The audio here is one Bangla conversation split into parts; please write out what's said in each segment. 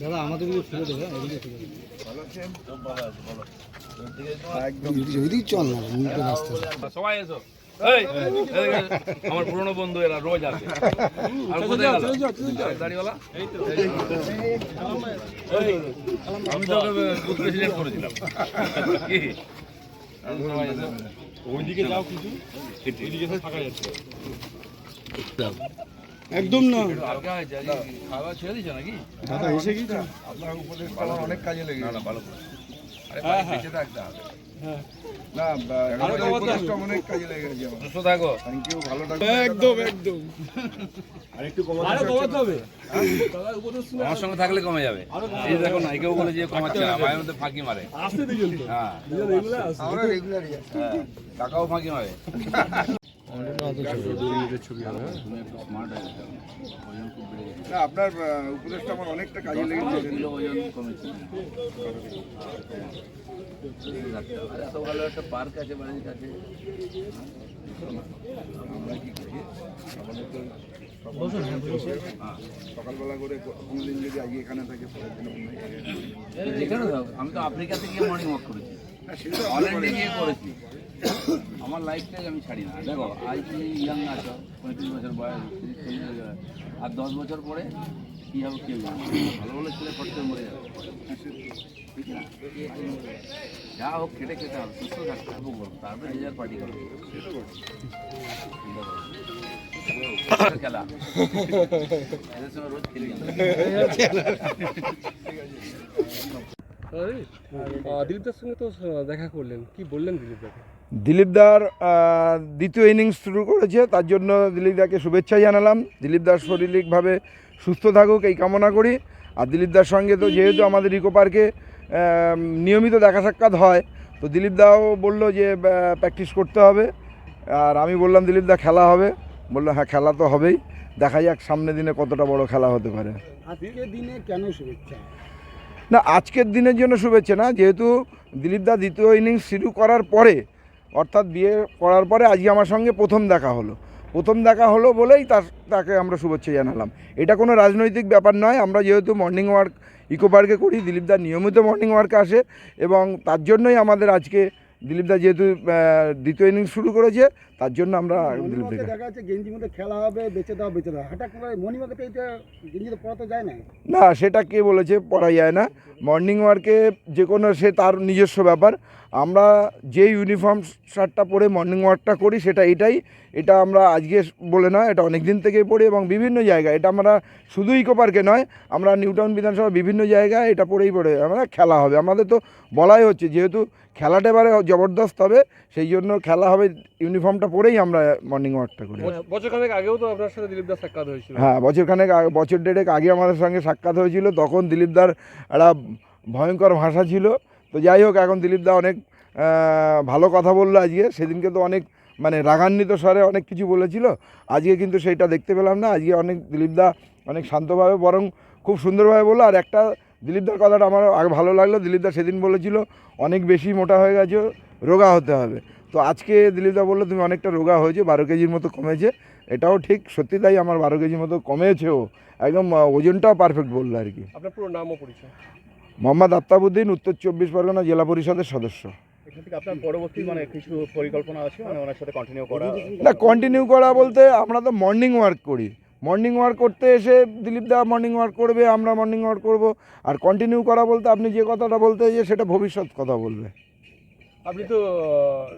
দাদা আমাদের দিকে ফেলে দেবে এদিকে ফেলে দেবে। চল না সবাই এসো। আমার পুরনো বন্ধু এরা রোজ আসে। আর কোথায় গেল? দাড়িওয়ালা? আমি তো বুথ প্রেসিডেন্ট করেছিলাম। ওইদিকে যাও কিন্তু। এদিকে তো যাচ্ছে। একদম না। হালকা খাওয়া ছেড়ে দিয়েছ নাকি? দাদা এসে গেছে আপনার উপদেশ অনেক কাজে লেগে না, না, ভালো হ্যাঁ, লেগে গেছে আমার। সুস্থ থাকো। থ্যাংক ইউ ভালো থাকবেন একদম একদম। আমার সঙ্গে থাকলে কমে যাবে। এই দেখো না কেউ বলে যে কমাচ্ছে না মায়ের মধ্যে ফাঁকি মারে। হ্যাঁ। আমরা রেগুলারই আছি। হ্যাঁ, কাকাও ফাঁকি মারে। আপনার আহ, উপদেশটা আমার অনেকটা কাজে লেগেছে। ভালো একটা পার্ক আছে বাড়ির কাছে। আমরা কি করি? আমাদের তো হ্যাঁ, সকালবেলা করে কোনোদিন যদি আগে এখানে থাকে পরের দিন আমি তো আফ্রিকাতে গিয়ে মর্নিং ওয়াক করেছি। অলরেডি গিয়ে করেছি। আমার লাইফটাই আমি ছাড়ি না। দেখো, আজ তুমি ইয়াং আছো, পঁয়ত্রিশ বছর বয়স, তিরিশ, চল্লিশ আর দশ বছর পরে কী হবে কেউ ভালো ভালো ছেলে ফট মরে যাবে। যা হোক, খেটে খেতে হবে, সুস্থ থাকতে হবে তারপরে নিজের পার্টি করবে খেলা। এদের সঙ্গে রোজ খেলি। দিলীপদার সঙ্গে তো দেখা করলেন। কি বললেন দিলীপ দাকে দিলীপদার দ্বিতীয় ইনিংস শুরু করেছে তার জন্য দিলীপদাকে শুভেচ্ছা জানালাম। দিলীপদার শারীরিকভাবে সুস্থ থাকুক এই কামনা করি। আর দিলীপদার সঙ্গে তো যেহেতু আমাদের ইকো পার্কে নিয়মিত দেখা সাক্ষাৎ হয় তো দিলীপদাও বলল যে প্র্যাকটিস করতে হবে। আর আমি বললাম দিলীপদা খেলা হবে। বলল হ্যাঁ খেলা তো হবেই। দেখা যাক সামনের দিনে কতটা বড় খেলা হতে পারে। আজকে দিনে কেন শুভেচ্ছা? না আজকের দিনের জন্য শুভেচ্ছা না। যেহেতু দিলীপদা দ্বিতীয় ইনিংস শুরু করার পরে অর্থাৎ বিয়ে করার পরে আজকে আমার সঙ্গে প্রথম দেখা হলো। প্রথম দেখা হলো বলেই তার, তাকে আমরা শুভেচ্ছা জানালাম। এটা কোনো রাজনৈতিক ব্যাপার নয়, আমরা যেহেতু মর্নিং ওয়ার্ক ইকো পার্কে করি দিলীপদা নিয়মিত মর্নিং ওয়ার্কে আসে এবং তার জন্যই আমাদের আজকে দিলীপদা যেহেতু দ্বিতীয় ইনিংস শুরু করেছে তার জন্য আমরা দিলীপদাকে দেখা যাচ্ছে গেঞ্জির মধ্যে খেলা হবে বেঁচে দাও বেঁচে দাও হঠাৎ করে মণিমাকে এটা গেঞ্জিতে পড়াতে যায় না না সেটা কে বলেছে পড়া যায় না। মর্নিং ওয়ার্কে যে কোনো সে তার নিজস্ব ব্যাপার। আমরা যে ইউনিফর্ম শার্টটা পরে মর্নিং ওয়ার্কটা করি সেটা এটাই। এটা আমরা আজকে বলে নয় এটা অনেক দিন থেকেই পড়ি এবং বিভিন্ন জায়গায়। এটা আমরা শুধু ইকো পার্কে নয় আমরা নিউটাউন বিধানসভা বিভিন্ন জায়গায় এটা পড়েই পড়ে আমরা খেলা হবে। আমাদের তো বলাই হচ্ছে যেহেতু খেলাটা এবারে জবরদস্ত হবে সেই জন্য খেলা হবে ইউনিফর্মটা পরেই আমরা মর্নিং ওয়ার্কটা করি। বছর খানেক আগেও তো আপনার সাথে দিলীপ সাক্ষাৎ হয়েছিল। হ্যাঁ বছরখানেক বছর দেড়েক আগে আমাদের সঙ্গে সাক্ষাৎ হয়েছিল। তখন দিলীপদার একটা ভয়ঙ্কর ভাষা ছিল। তো যাই হোক এখন দিলীপদা অনেক ভালো কথা বলল আজকে। সেদিনকে তো অনেক মানে রাগান্বিত স্বরে অনেক কিছু বলেছিল। আজকে কিন্তু সেইটা দেখতে পেলাম না। আজকে অনেক দিলীপদা অনেক শান্তভাবে বরং খুব সুন্দরভাবে বলল। আর একটা দিলীপদার কথাটা আমার আগে ভালো লাগল। দিলীপদা সেদিন বলেছিল অনেক বেশি মোটা হয়ে গেছে রোগা হতে হবে। তো আজকে দিলীপদা বলল তুমি অনেকটা রোগা হয়েছে বারো কেজির মতো কমেছে। এটাও ঠিক সত্যি তাই আমার বারো কেজির মতো কমেছেও। একদম ওজনটাও পারফেক্ট বলল আর কি। আপনার পুরো নাম ও পরিচয়। মোহাম্মদ আত্তাবুদ্দিন উত্তর চব্বিশ পরগনা জেলা পরিষদের সদস্য। মানে মানে না কন্টিনিউ করা বলতে আমরা তো মর্নিং ওয়ার্ক করি। মর্নিং ওয়ার্ক করতে এসে দিলীপ দা মর্নিং ওয়ার্ক করবে আমরা মর্নিং ওয়ার্ক করব। আর কন্টিনিউ করা বলতে আপনি যে কথাটা বলতে যে সেটা ভবিষ্যৎ কথা বলবে। আপনি তো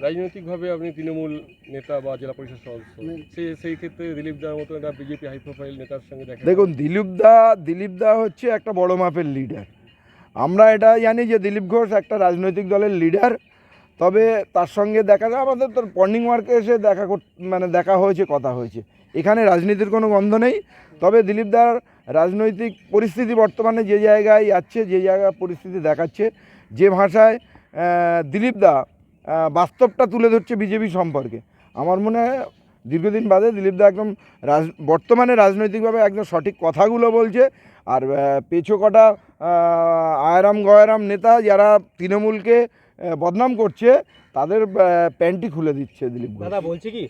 রাজনৈতিকভাবে আপনি তৃণমূল নেতা বা জেলা পরিষদ সদস্য সেই সেই ক্ষেত্রে দিলীপ দার মতো একটা বিজেপি হাই প্রোফাইল নেতার সঙ্গে দেখা দেখুন দিলীপ দা দিলীপ দা হচ্ছে একটা বড় মাপের লিডার আমরা এটা জানি যে দিলীপ ঘোষ একটা রাজনৈতিক দলের লিডার তবে তার সঙ্গে দেখা যায় আমাদের তো মর্নিং ওয়ার্কে এসে দেখা কর মানে দেখা হয়েছে কথা হয়েছে। এখানে রাজনীতির কোনো গন্ধ নেই তবে দিলীপ দার রাজনৈতিক পরিস্থিতি বর্তমানে যে জায়গায় যাচ্ছে যে জায়গায় পরিস্থিতি দেখাচ্ছে যে ভাষায় দিলীপ দা বাস্তবটা তুলে ধরছে বিজেপি সম্পর্কে। আমার মনে হয় দীর্ঘদিন বাদে দিলীপ দা একদম রাজ বর্তমানে রাজনৈতিকভাবে একদম সঠিক কথাগুলো বলছে। আর পেছো কটা আয়রাম গয়রাম নেতা যারা তৃণমূলকে বদনাম করছে তাদের আহ, প্যান্টই খুলে দিচ্ছে দিলীপ ঘোষ। দাদা বলছে কি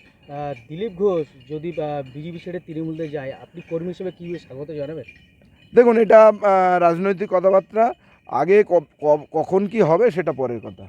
দিলীপ ঘোষ যদি বিজেপি ছেড়ে তৃণমূলে যায় আপনি কর্মী হিসেবে কি স্বাগত জানাবেন? দেখুন এটা রাজনৈতিক কথাবার্তা। আগে কখন কি হবে সেটা পরের কথা।